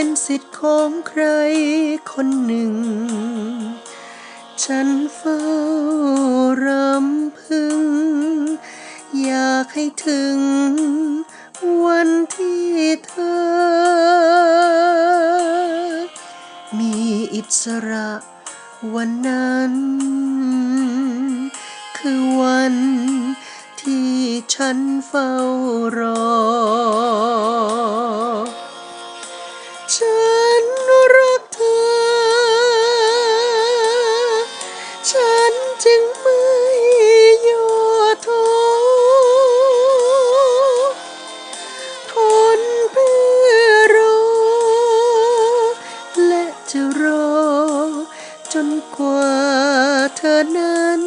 เป็นสิทธิ์ของใครคนหนึ่ง ฉันเฝ้ารำพึง อยากให้ถึงวันที่เธอ มีอิสระวันนั้น คือวันที่ฉันเฝ้ารอ นั้น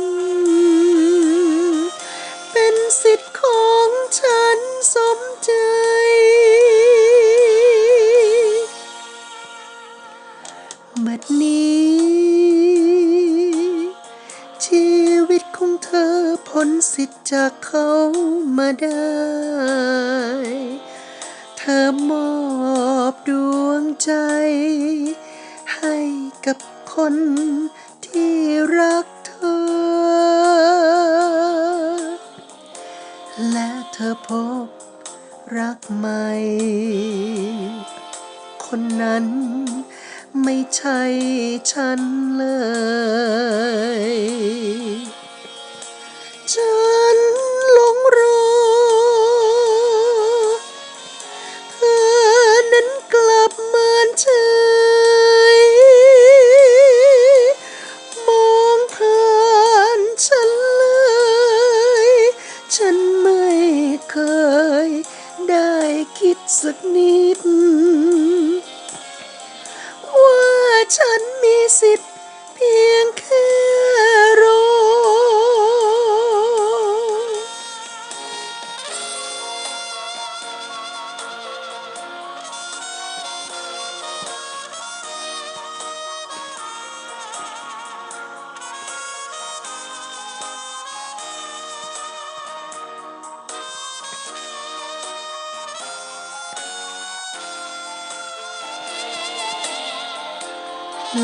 เป็นสิทธิ์ของฉันสมใจ บัดนี้ ชีวิตของเธอพ้นสิทธิ์จากเขามาได้ เธอมอบดวงใจ ให้กับคน คนนั้น ไม่ใช่ฉันเลย ฉันหลงรอ เธอนั้นกลับมาเฉยมองผ่านฉันเลย ฉันไม่เคยได้คิดสักนิด ฉันมีสิทธิ์เพียงแค่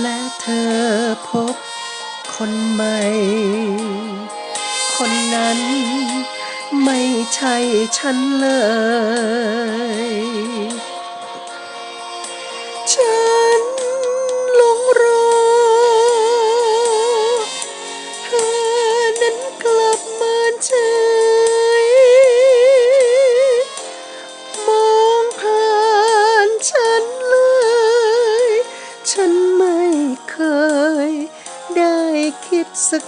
และเธอพบคนใหม่ คนนั้นไม่ใช่ฉันเลย ฉั